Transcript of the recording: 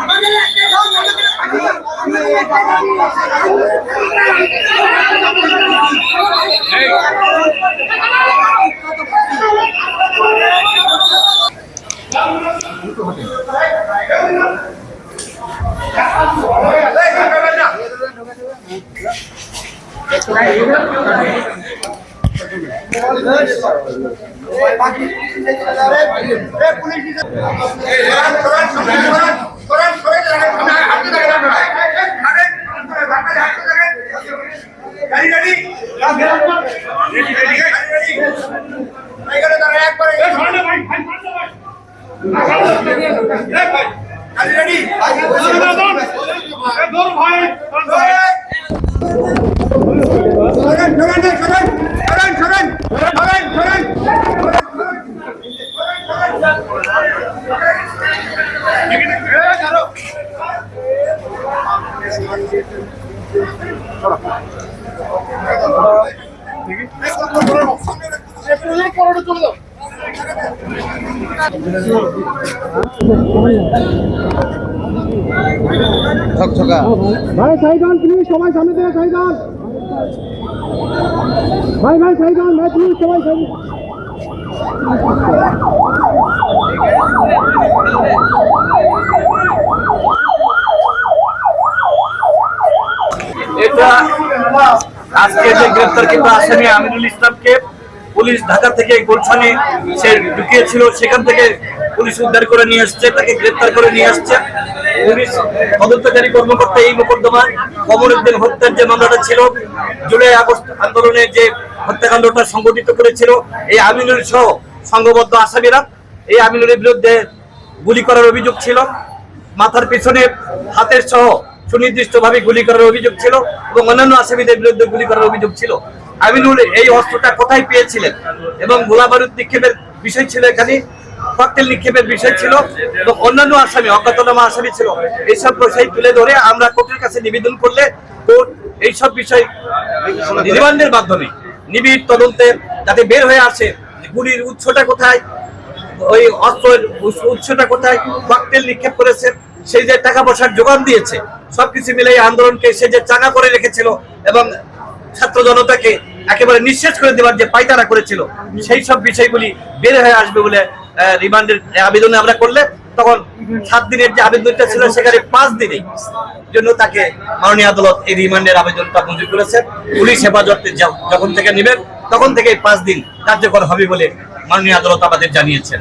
আমাদের একটা ভাই সাইডান প্লিজ সবাই সামনে থেকে সাইডান ভাই ভাই সাইডান ভাই প্লিজ সবাই সাইড আজকে যে গ্রেপ্তারকৃত আসামি আমিনুল ইসলামকে পুলিশ ঢাকা থেকে গুলশানে সে ঢুকিয়েছিল, সেখান থেকে পুলিশ উদ্ধার করে নিয়ে আসছে, তাকে গ্রেপ্তার করে নিয়ে আসছে। পুলিশ তদন্তকারী কর্মকর্তা এই মোকদ্দমা কমরুদ্দিন হত্যার যে মামলাটা ছিল, জুলাই আগস্ট আন্দোলনে যে হত্যাকাণ্ডটা সংগঠিত করেছিল, এই আমিনুল সহ সংঘবদ্ধ আসামিরা, এই আমিনুলের বিরুদ্ধে গুলি করার অভিযোগ ছিল। মাথার পিছনে হাতের সহ সুনির্দিষ্টভাবে গুলি করার অভিযোগ ছিল এবং অন্যান্য আসামিদের বিরুদ্ধে গুলি করার অভিযোগ ছিল। আমিনুল এই অস্ত্রটা কোথায় পেয়েছিলেন? এবং গোলাবারুদ নিক্ষেপের বিষয় ছিল এখানে, ককটেল নিক্ষেপের বিষয় ছিল, এবং অন্যান্য আসামি, অজ্ঞাতনামা আসামি ছিল। এইসব বিষয় তুলে ধরে আমরা কোর্টের কাছে নিবেদন করলে কোর্ট এইসব বিষয় রিমান্ডের মাধ্যমে নিবিড় তদন্তে যাতে বের হয়ে আসে গুলির উৎসটা কোথায়, ওই অস্ত্রের উৎসটা কোথায়, ককটেল নিক্ষেপ করেছে, সেই যে টাকা পয়সার যোগান দিয়েছে সবকিছু মিলে এই আন্দোলনকে সে যে চাঙা করে রেখেছিল এবং ছাত্র জনতাকে একেবারে নিঃশেষ করে দেওয়ার যে পাইতারা করেছিল, সেই সব বিষয়গুলি বের হয়ে আসবে বলে রিমান্ডের আবেদনে আমরা করলে, তখন সাত দিনের যে আবেদনটা ছিল সেখানে পাঁচ দিনেই জন্য তাকে মাননীয় আদালত এই রিমান্ডের আবেদনটা মঞ্জুর করেছে পুলিশ হেফাজতে যখন থেকে নেবেন, তখন থেকে পাঁচ দিন কার্যকর হবে বলে মাননীয় আদালত আমাদের জানিয়েছেন।